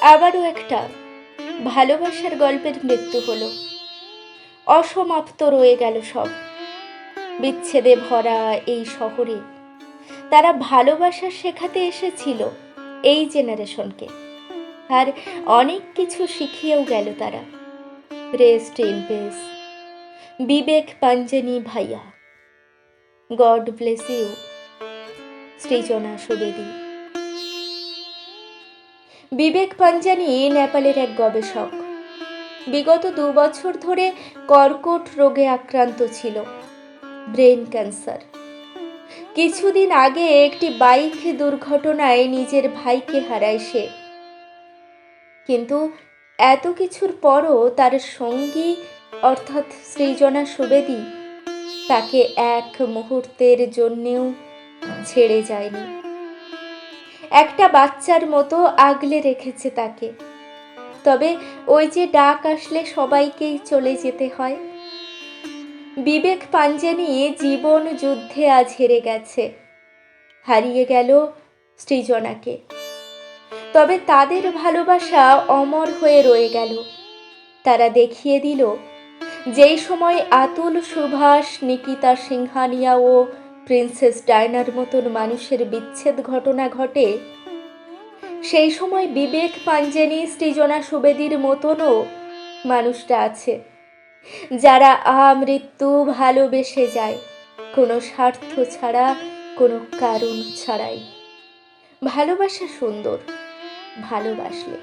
আবারও একটা ভালোবাসার গল্পের মৃত্যু হলো। অসমাপ্ত রয়ে গেল সব। বিচ্ছেদে ভরা এই শহরে তারা ভালোবাসা শেখাতে এসেছিল এই জেনারেশনকে। আর অনেক কিছু শিখিয়েও গেল তারা। Rest in peace. Bibek Panjani ভাইয়া। God bless you. Srijana Subedi. Bibek Panjani নেপালের এক গবেষক। বিগত দু বছর ধরে কর্কট রোগে আক্রান্ত ছিল। Brain cancer. কিছুদিন আগে একটি বাইক দুর্ঘটনায় নিজের ভাইকে হারায় সে। কিন্তু এত কিছুর পরও তার সঙ্গী, অর্থাৎ সৃজনা সুবেদী, তাকে এক মুহূর্তের জন্যেও ছেড়ে যায়নি। একটা বাচ্চার মতো আগলে রেখেছে তাকে। তবে ওই যে ডাক আসলে সবাইকেই চলে যেতে হয়। বিবেক পাঞ্জানি জীবন যুদ্ধে আজ হেরে গেছে। হারিয়ে গেল সৃজনাকে। তবে তাদের ভালোবাসা অমর হয়ে রয়ে গেল। তারা দেখিয়ে দিল, যেই সময় আতুল, সুভাষ, নিকিতা, সিংহানিয়া ও প্রিন্সেস ডায়নার মতন মানুষের বিচ্ছেদ ঘটনা ঘটে। সেই সময় বিবেক পাঞ্জানি সৃজনা সুবেদীর মতনও মানুষটা আছে, যারা আমৃত্যু ভালোবেসে যায়। কোনো স্বার্থ ছাড়া, কোনো কারণ ছাড়াই। ভালোবাসা সুন্দর, ভালোবাসলে।